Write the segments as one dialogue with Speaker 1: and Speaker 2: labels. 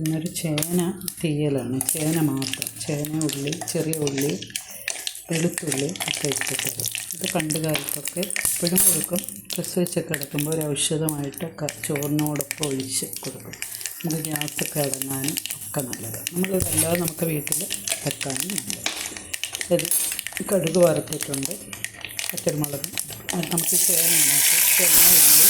Speaker 1: ഇന്നൊരു ചേന തീയലാണ്. ചേന മാത്രം. ചേന ഉള്ളി ചെറിയ ഉള്ളി വെളുത്തുള്ളി ഒക്കെ ഇട്ടിട്ടത്. ഇത് പണ്ട് കാലത്തൊക്കെ ഇപ്പോഴും കൊടുക്കും. പ്രസവിച്ചൊക്കെ കിടക്കുമ്പോൾ ഒരു ഔഷധമായിട്ടൊക്കെ ചോറിനോടൊപ്പം ഒഴിച്ച് കൊടുക്കും. നമുക്ക് ഗ്യാസൊക്കെ അടങ്ങാനും ഒക്കെ നല്ലതാണ് നമ്മളിതല്ലാതെ നമുക്ക് വീട്ടിൽ വെക്കാനും നല്ലത്. ഇത് കടുക് വറുത്തിട്ടുണ്ട്. പച്ചമുളകും. നമുക്ക് ചേന ഉണ്ടാക്കി ചേന ഉള്ളി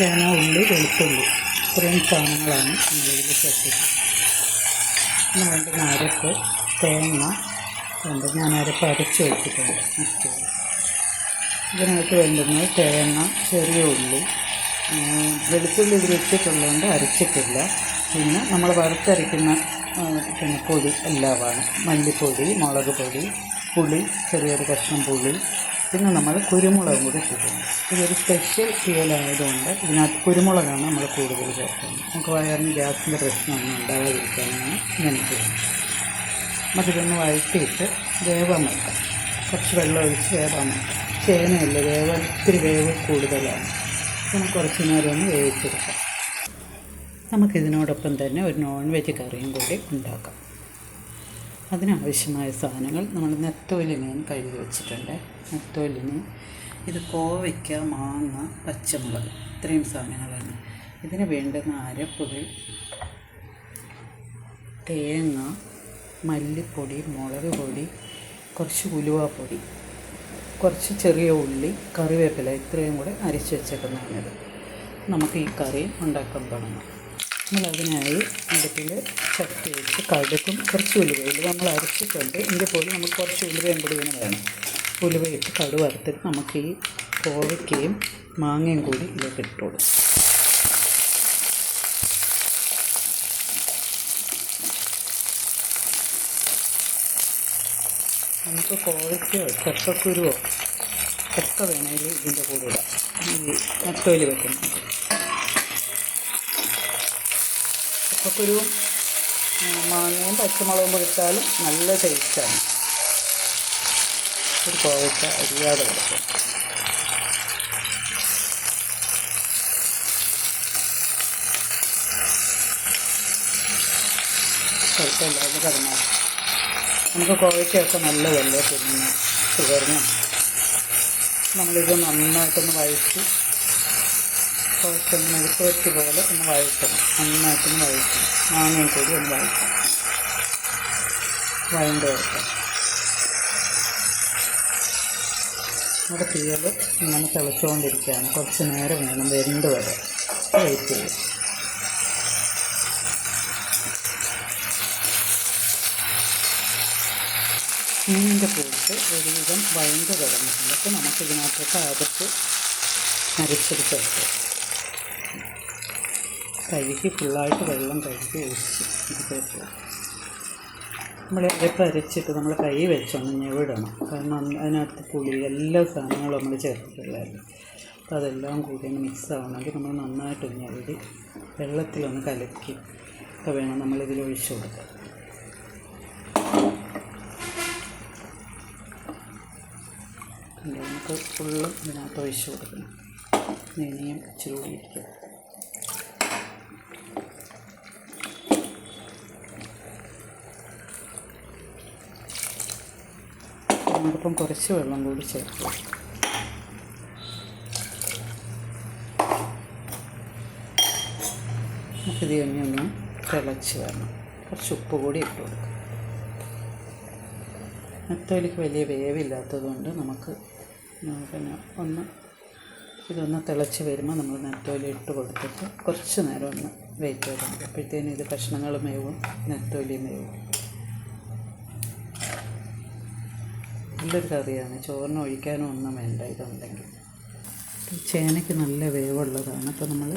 Speaker 1: ചേന ഉള്ളി വെളുത്തുള്ളി. ഇത്രയും സാധനങ്ങളാണ് നമ്മളിതിൽ ചേർത്തത് വേണ്ടുന്ന അരപ്പ് തേങ്ങ ഉണ്ട് ഞാൻ അരപ്പ് അരച്ച് വെച്ചിട്ടുണ്ട്. ഇതിനകത്ത് വേണ്ടുന്നത് തേങ്ങ ചെറിയ ഉള്ളി. വെളുത്തുള്ളി ഇതിൽ ഇട്ടിട്ടുള്ളതുകൊണ്ട് അരച്ചിട്ടില്ല. പിന്നെ നമ്മൾ വറുത്തരയ്ക്കുന്ന പിന്നെ പൊടി എല്ലാമാണ്. മല്ലിപ്പൊടി മുളക് പൊടി പുളി ചെറിയൊരു കഷ്ണം പുളി പിന്നെ നമ്മൾ കുരുമുളകും കൂടി ചേർക്കുന്നു ഇതൊരു സ്പെഷ്യൽ ഫീലായതുകൊണ്ട് ഇതിനകത്ത് കുരുമുളകാണ് നമ്മൾ കൂടുതൽ ചേർക്കുന്നത്. നമുക്ക് വയറിന് ഗ്യാസിന്റെ പ്രശ്നമൊന്നും ഉണ്ടാകാതിരിക്കാനാണ് ഇങ്ങനെ ചെയ്യുന്നത് മറ്റൊന്ന് വഴറ്റിയിട്ട് വേവാൻ വെക്കാം. കുറച്ച് വെള്ളം ഒഴിച്ച് വേവാൻ വെക്കാം. ചേനയല്ല വേവാൻ ഇത്തിരി വേവ് കൂടുതലാണ്. നമുക്ക് കുറച്ച് നേരം ഒന്ന് വേവിച്ചെടുക്കാം. നമുക്കിതിനോടൊപ്പം തന്നെ ഒരു നോൺ വെജ് കറിയും കൂടി ഉണ്ടാക്കാം. അതിനാവശ്യമായ സാധനങ്ങൾ നമ്മൾ നെത്തോലി മീൻ കഴുകി വെച്ചിട്ടുണ്ട്. നെത്തോലി മീൻ ഇത് കോവയ്ക്ക മാങ്ങ പച്ചമുളക് ഇത്രയും സാധനങ്ങളാണ്. ഇതിന് വേണ്ടുന്ന അരപ്പുകൾ തേങ്ങ മല്ലിപ്പൊടി മുളക് പൊടി കുറച്ച് ഉലുവാപ്പൊടി കുറച്ച് ചെറിയ ഉള്ളി കറിവേപ്പില ഇത്രയും കൂടെ അരച്ച് വെച്ചേക്കുന്നതാണിത് നമുക്ക് ഈ കറി ഉണ്ടാക്കാൻ തുടങ്ങാം. നമ്മളതിനായി അടുപ്പിൽ ചട്ടി വെച്ച് കടുക്കും കുറച്ച് ഉലുവയിൽ നമ്മൾ അരച്ചിട്ടുണ്ട്. എങ്കിൽ പോലും നമുക്ക് കുറച്ച് ഉലുവയും കൂടി ഇങ്ങനെ വേണം. ഉലുവയിട്ട് കടുക് വറുത്തിട്ട് നമുക്ക് ഈ കോവയ്ക്കയും മാങ്ങയും കൂടി ഇതിലേക്ക് ഇട്ട് കൊടുക്കും. നമുക്ക് കോവയ്ക്കോ ചക്കക്കുരുവോ ഒക്കെ വേണമെങ്കിൽ ഇതിന്റെ കൂടെ ഇടാം. ഈ നത്തോലി വെക്കുന്നത്. ചക്കക്കുരുവും ഉം, മാങ്ങയും പച്ചമുളകും പൊടിച്ചാലും നല്ല ടേസ്റ്റാണ്. ഒരു കോവയ്ക്ക അരിയാതെ കിടക്കും കുഴപ്പമില്ലാതെ കിടന്നാൽ നമുക്ക് കോവയ്ക്കൊക്കെ നല്ലതല്ലേ? പിന്നെ ഷുഗറിനും നമ്മളിത് നന്നായിട്ടൊന്ന് വഴറ്റി കുറച്ചൊന്ന് മെഴുക്ക് വരട്ടി പോലെ ഒന്ന് വഴറ്റണം. നന്നായിട്ടൊന്ന് വഴറ്റണം. മാങ്ങയും കൂടി ഒന്ന് വഴറ്റണം. വഴണ്ട് വരട്ടെ നമ്മുടെ തീയൽ ഇങ്ങനെ തിളച്ചുകൊണ്ടിരിക്കുകയാണ്. കുറച്ച് നേരം വേണം വെന്ത് വരെ വെയിറ്റ് ചെയ്യും. മീനിന്റെ പൂട്ട് ഒരുവിധം വഴണ്ട് കിടന്നിട്ടുണ്ട്. അപ്പോൾ നമുക്കിതിനകത്തേക്ക് അകത്ത് അരച്ചത് ചേർത്ത് കഴുകി ഫുള്ളായിട്ട് വെള്ളം കഴുകി ഒഴിച്ച് ഇതിലേക്ക് നമ്മൾ അരപ്പ് അരച്ചിട്ട് നമ്മൾ കൈ വെച്ചൊന്ന് ഞെവിടണം കാരണം അതിനകത്ത് പുളി എല്ലാ സാധനങ്ങളും നമ്മൾ ചേർത്തിട്ടുള്ളതല്ലേ. അപ്പോൾ അതെല്ലാം കൂടി ഒന്ന് മിക്സ് ആവണമെങ്കിൽ നമ്മൾ നന്നായിട്ട് ഞെവിടി വെള്ളത്തിലൊന്ന് കലക്കി ഒക്കെ വേണം നമ്മളിതിൽ ഒഴിച്ചു കൊടുക്കാൻ. നമുക്ക് ഫുള്ളും ഇതിനകത്ത് ഒഴിച്ച് കൊടുക്കണം. ഇനിയും ഇച്ചിരി കൂടി നമ്മളിപ്പം കുറച്ച് വെള്ളം കൂടി ചേർക്കാം നമുക്ക് നമുക്കിത് കഴിഞ്ഞ് ഒന്ന് തിളച്ച് വരണം. കുറച്ച് ഉപ്പ് കൂടി ഇട്ട് കൊടുക്കാം. നെത്തോലിക്ക് വലിയ വേവില്ലാത്തതുകൊണ്ട് നമുക്ക് പിന്നെ ഒന്ന് ഇതൊന്ന് തിളച്ച് വരുമ്പോൾ നമ്മൾ നെത്തോലി ഇട്ട് കൊടുത്തിട്ട് കുറച്ച് നേരം ഒന്ന് വെയിറ്റ് ചെയ്യണം അപ്പോഴത്തേനും ഇത് കഷ്ണങ്ങൾ മേവും നെത്തോലി മേവും. നല്ലൊരു കറിയാണ്. ചോറിന് ഒഴിക്കാനും ഒന്നും വേണ്ട ഇതുണ്ടെങ്കിൽ. ചേനയ്ക്ക് നല്ല വേവുള്ളതാണ്. അപ്പോൾ നമ്മൾ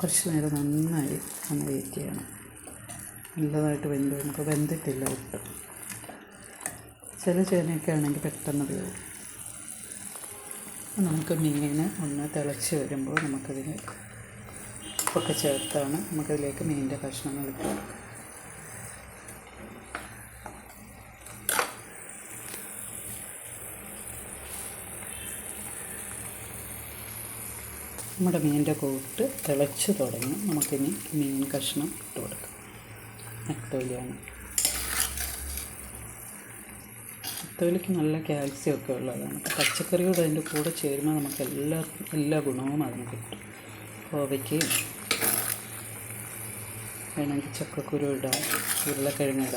Speaker 1: കുറച്ച് നേരം നന്നായി ഒന്ന് വെയിറ്റ് ചെയ്യണം. നല്ലതായിട്ട് വെന്ത് നമുക്ക് വെന്തിട്ടില്ല ഒട്ടും ചില ചേനയൊക്കെ ആണെങ്കിൽ പെട്ടെന്ന് വേവും. നമുക്ക് മീൻ ഒന്ന് തിളച്ച് വരുമ്പോൾ നമുക്കതിന് ഒക്കെ ചേർത്താണ്. നമുക്കതിലേക്ക് മീനിന്റെ കഷ്ണങ്ങൾ ഇട്ട് നമ്മുടെ മീനിന്റെ കൂട്ട് തിളച്ച് തുടങ്ങി നമുക്കിനി മീൻ കഷ്ണം ഇട്ട് കൊടുക്കാം. നെത്തോലിയാണ് നെത്തോലിക്ക് നല്ല കാൽസ്യം ഒക്കെ ഉള്ളതാണ്. പച്ചക്കറിയോട് അതിന്റെ കൂടെ ചേരുമ്പോൾ നമുക്ക് എല്ലാ എല്ലാ ഗുണവും അതിന് കിട്ടും. കോവയ്ക്കയും വേണമെങ്കിൽ ചക്കക്കുരു ഇടാം ഉരുളക്കിഴങ്ങ്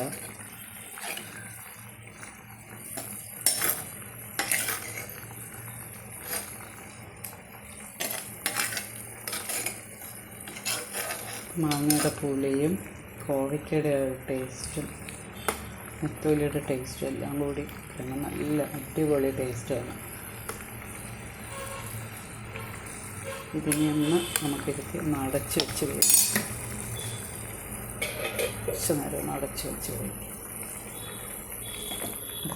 Speaker 1: മാങ്ങയുടെ പുളിയും കോവയ്ക്കയുടെ ടേസ്റ്റും നെത്തോലിയുടെ ടേസ്റ്റും എല്ലാം കൂടി കിടന്ന് നല്ല അടിപൊളി ടേസ്റ്റാണ് ഇതിനെ ഒന്ന് നടച്ച് ഒന്ന് വെച്ച് കഴിക്കും. കുറച്ച് നേരം ഒന്ന് അടച്ച് വെച്ച് കഴിക്കും.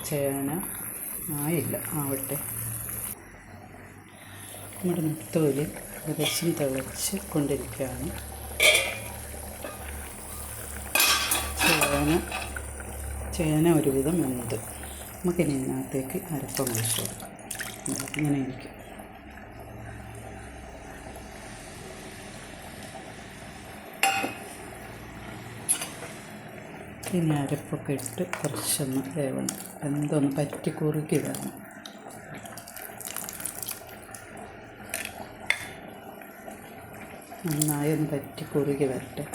Speaker 1: ചേന ആയില്ല ആവട്ടെ. നമ്മുടെ നെത്തോലി ഏകദേശം തിളച്ച് കൊണ്ടിരിക്കുകയാണ്. ചേന ചേന ഒരുവിധം വെന്ത് നമുക്കിനി ഇതിനകത്തേക്ക് അരപ്പം ഒഴിച്ച് കൊടുക്കാം. ഇങ്ങനെ ഇരിക്കും. ഇനി അരപ്പൊക്കെ ഇട്ട് കുറച്ചൊന്ന് വേവണം. എന്തൊന്ന് പറ്റി കുറുക്കി വേണം നന്നായി ഒന്ന് പറ്റി കുറുകി വരട്ടെ.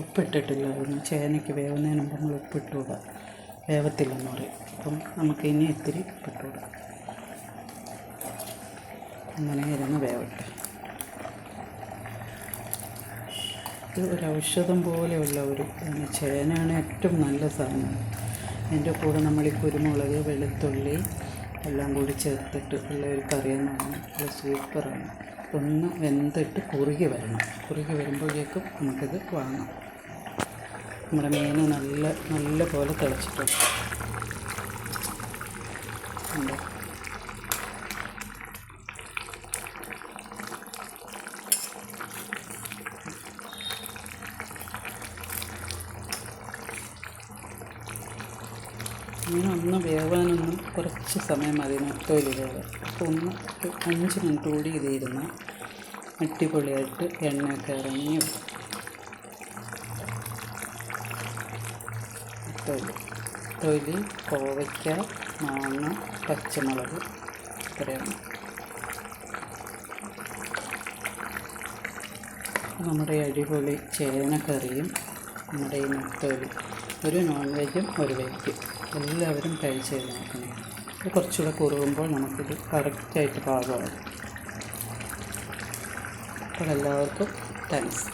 Speaker 1: ഉപ്പിട്ടിട്ടില്ലായിരുന്നു ചേനയ്ക്ക് വേവുന്നതിന് മുമ്പ് നമ്മൾ ഉപ്പിട്ടുകൂടാ വേവത്തില്ലെന്ന് പറയും. അപ്പം നമുക്ക് ഇനി ഇത്തിരി ഉപ്പിട്ടുകൂടാ അങ്ങനെ ഇരുന്ന് വേവട്ടെ. ഇത് ഒരു ഔഷധം പോലെയുള്ള ഒരു ചേനയാണ് ഏറ്റവും നല്ല സാധനം. അതിന്റെ കൂടെ നമ്മൾ ഈ കുരുമുളക് വെളുത്തുള്ളി എല്ലാം കൂടി ചേർത്തിട്ട് ഉള്ള ഒരു കറിയെന്ന് പറഞ്ഞാൽ സൂപ്പറാണ്. ഒന്ന് വെന്തിട്ട് കുറുകി വരണം. കുറുകി വരുമ്പോഴേക്കും നമുക്കിത് വാങ്ങാം. നമ്മുടെ മീൻ നല്ല നല്ല പോലെ തിളച്ചിട്ടുണ്ട്. മീൻ ഒന്ന് വേവാനൊന്നും കുറച്ച് സമയം മതി നട്ടോലി വേവ് അപ്പോൾ ഒന്ന് അഞ്ച് മിനിറ്റ് കൂടി ഇതിരുന്ന് അടിപൊളിയായിട്ട് എണ്ണയൊക്കെ ഇറങ്ങി തൊലി. തൊലി കോവയ്ക്ക മാങ്ങ പച്ചമുളക് ഇത്രയാണ്. നമ്മുടെ അടിപൊളി ചേനക്കറിയും നമ്മുടെ ഈ നെത്തോലി. ഒരു നോൺ വെജും ഒരു വെജും എല്ലാവരും ട്രൈ ചെയ്ത് നോക്കണം. കുറച്ചുകൂടെ കുറുകുമ്പോൾ നമുക്കിത് കറക്റ്റായിട്ട് പാകമാകും. അപ്പോൾ എല്ലാവർക്കും താങ്ക്സ്